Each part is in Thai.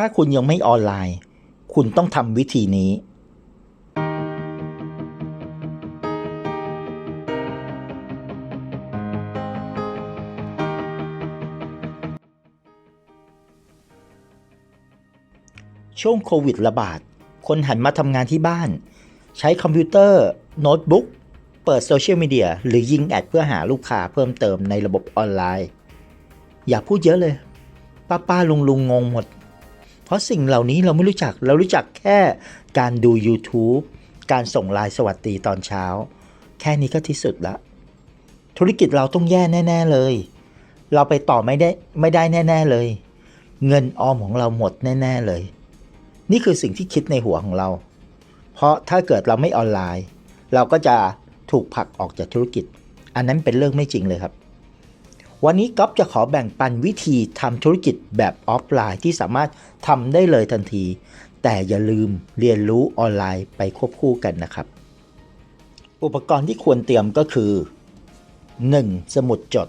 ถ้าคุณยังไม่ออนไลน์ คุณต้องทำวิธีนี้ช่วงโควิดระบาด คนหันมาทำงานที่บ้าน ใช้คอมพิวเตอร์ โน้ตบุ๊ก เปิดโซเชียลมีเดียหรือยิงแอดเพื่อหาลูกค้าเพิ่มเติมในระบบออนไลน์ อย่าพูดเยอะเลย ป้าป้าลุงลุงงงหมด เพราะสิ่งเหล่านี้เราไม่รู้จักเรารู้จักแค่การดู YouTube การส่งไลน์สวัสดีตอนเช้า แค่นี้ก็ที่สุดละ ธุรกิจเราต้องแย่แน่ ๆเลย เราไปต่อไม่ได้ไม่ได้แน่ ๆเลย เงินออมของเราหมดแน่ ๆเลย นี่คือสิ่งที่คิดในหัวของเรา เพราะถ้าเกิดเราไม่ออนไลน์ เราก็จะถูกผลักออกจากธุรกิจ อันนั้นเป็นเรื่องไม่จริงเลยครับ วันนี้ก๊อฟจะขอแบ่งปันวิธีทำธุรกิจแบบออฟไลน์ที่สามารถทำได้เลยทันที แต่อย่าลืมเรียนรู้ออนไลน์ไปควบคู่กันนะครับ อุปกรณ์ที่ควรเตรียมก็คือ 1. สมุดจด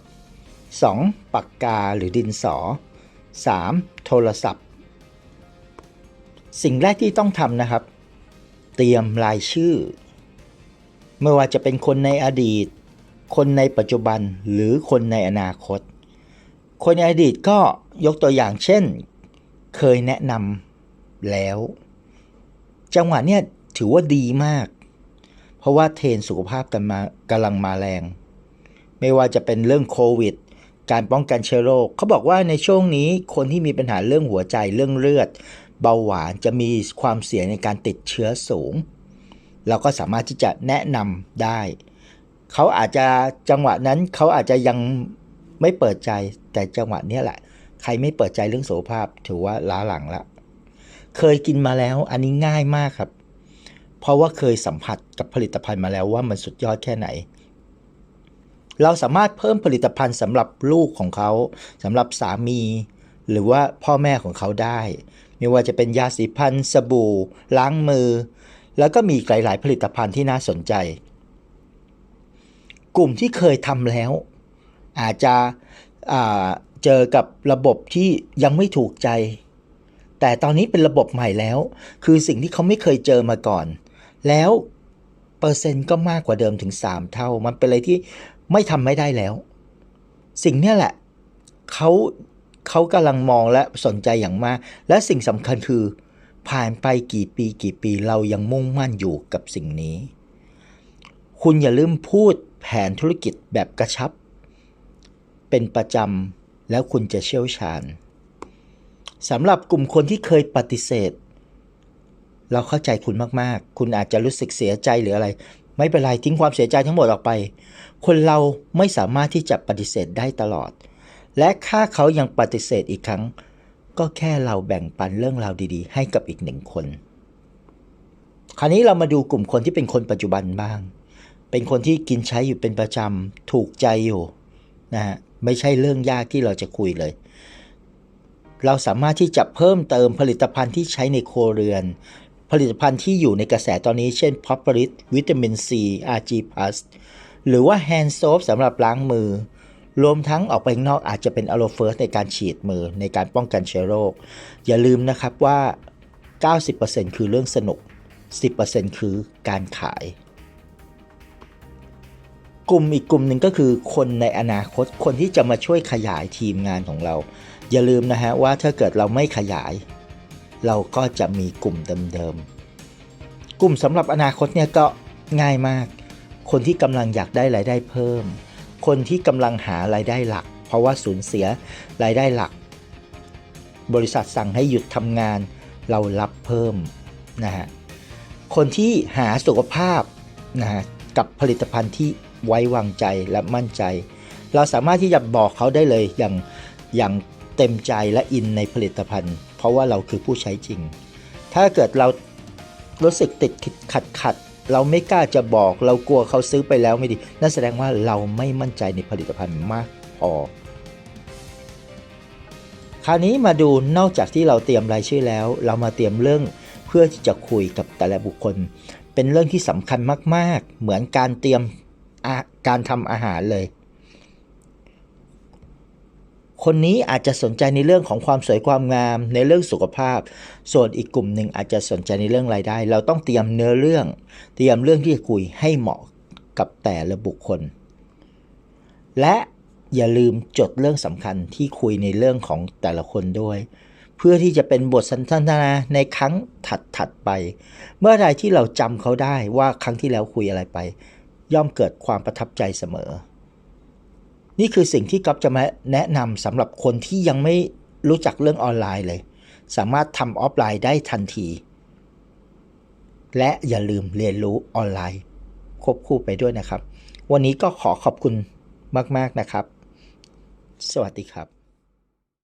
2. ปากกาหรือดินสอ 3. โทรศัพท์ สิ่งแรกที่ต้องทำนะครับ เตรียมรายชื่อ ไม่ว่าจะเป็นคนในอดีต คนในปัจจุบันหรือคนในอนาคต คนในอดีตก็ยกตัวอย่างเช่น เคยแนะนำแล้ว จังหวะเนี้ยถือว่าดีมาก เพราะว่าเทรนสุขภาพกันมากำลังมาแรง ไม่ว่าจะเป็นเรื่องโควิด การป้องกันเชื้อโรคเขาบอกว่าในช่วงนี้คนที่มีปัญหาเรื่องหัวใจเรื่องเลือด เบาหวานจะมีความเสี่ยงในการติดเชื้อสูง เราก็สามารถที่จะแนะนำได้ เขาอาจจะจังหวะนั้นเขาอาจจะยังไม่เปิดใจ แต่จังหวะนี้แหละ ใครไม่เปิดใจเรื่องโสภาพ ถือว่าล้าหลังละเคยกินมาแล้ว อันนี้ง่ายมากครับ เพราะว่าเคยสัมผัสกับผลิตภัณฑ์มาแล้วว่ามันสุดยอดแค่ไหน เราสามารถเพิ่มผลิตภัณฑ์สำหรับลูกของเขาสำหรับสามี หรือว่าพ่อแม่ของเขาได้ ไม่ว่าจะเป็นยาสีฟันสบู่ ล้างมือ แล้วก็มีหลาย ๆ ผลิตภัณฑ์ที่น่าสนใจ กลุ่มที่เคยทำแล้ว อาจจะเจอกับระบบที่ยังไม่ถูกใจ แต่ตอนนี้เป็นระบบใหม่แล้ว คือสิ่งที่เขาไม่เคยเจอมาก่อน แล้วเปอร์เซ็นต์ก็มากกว่าเดิมถึง 3 เท่า มันเป็นอะไรที่ไม่ทำไม่ได้แล้ว สิ่งนี้แหละเขาเขากำลังมองและสนใจอย่างมาก และสิ่งสำคัญคือผ่านไปกี่ปีกี่ปีเรายังมุ่งมั่นอยู่กับสิ่งนี้ คุณอย่าลืมพูด แผนธุรกิจแบบกระชับ เป็นประจำแล้วคุณจะเชี่ยวชาญสำหรับกลุ่มคนที่เคยปฏิเสธ เราเข้าใจคุณมากๆ คุณอาจจะรู้สึกเสียใจหรืออะไร ไม่เป็นไรทิ้งความเสียใจทั้งหมดออกไป คนเราไม่สามารถที่จะปฏิเสธได้ตลอด และถ้าเขายังปฏิเสธอีกครั้ง ก็แค่เราแบ่งปันเรื่องราวดีๆ ให้กับอีกหนึ่งคน คราวนี้เรามาดูกลุ่มคนที่เป็นคนปัจจุบันบ้าง เป็นคนที่กินใช้อยู่เป็นประจำถูกใจอยู่นะฮะไม่ใช่เรื่องยากที่เราจะคุยเลย เราสามารถที่จะเพิ่มเติมผลิตภัณฑ์ที่ใช้ในโครเรือน ผลิตภัณฑ์ที่อยู่ในกระแสตอนนี้ เช่น p o p p e r i t วิตามิน C RG Plus หรือว่า Hand Soap สำหรับล้างมือ รวมทั้งออกไปนอกอาจจะเป็น a l o f i r s t ในการฉีดมือในการป้องกันเชื้อโรค อย่าลืมนะครับว่า 90%คือเรื่องสนุก 10%คือการขาย กลุ่มอีกกลุ่มหนึ่งก็คือคนในอนาคตคนที่จะมาช่วยขยายทีมงานของเรา อย่าลืมนะฮะว่าถ้าเกิดเราไม่ขยาย เราก็จะมีกลุ่มเดิมๆกลุ่มสำหรับอนาคตเนี่ยก็ง่ายมาก คนที่กำลังอยากได้รายได้เพิ่ม คนที่กำลังหารายได้หลัก เพราะว่าสูญเสียรายได้หลัก บริษัทสั่งให้หยุดทำงาน เรารับเพิ่มนะฮะคนที่หาสุขภาพนะฮะกับผลิตภัณฑ์ที่ ไว้วางใจและมั่นใจ เราสามารถที่จะบอกเขาได้เลยอย่างอย่างเต็มใจและอินในผลิตภัณฑ์ เพราะว่าเราคือผู้ใช้จริง ถ้าเกิดเรารู้สึกติดขัดขัดเราไม่กล้าจะบอกเรากลัวเขาซื้อไปแล้วไม่ดี นั่นแสดงว่าเราไม่มั่นใจในผลิตภัณฑ์มากพอ คราวนี้มาดูนอกจากที่เราเตรียมรายชื่อแล้ว เรามาเตรียมเรื่องเพื่อที่จะคุยกับแต่ละบุคคล เป็นเรื่องที่สำคัญมาก ๆ เหมือนการเตรียม การทำอาหารเลย คนนี้อาจจะสนใจในเรื่องของความสวยความงามในเรื่องสุขภาพ ส่วนอีกกลุ่มหนึ่งอาจจะสนใจในเรื่องรายได้ เราต้องเตรียมเนื้อเรื่อง เตรียมเรื่องที่จะคุยให้เหมาะกับแต่ละบุคคล และอย่าลืมจดเรื่องสำคัญที่คุยในเรื่องของแต่ละคนด้วย เพื่อที่จะเป็นบทสนทนาในครั้งถัดๆไป เมื่อใดที่เราจำเขาได้ว่าครั้งที่แล้วคุยอะไรไป ย่อมเกิดความประทับใจเสมอ นี่คือสิ่งที่ก๊อฟจะมาแนะนำสำหรับคนที่ยังไม่รู้จักเรื่องออนไลน์เลย สามารถทำออฟไลน์ได้ทันที และอย่าลืมเรียนรู้ออนไลน์ ควบคู่ไปด้วยนะครับ วันนี้ก็ขอขอบคุณมาก ๆนะครับ สวัสดีครับ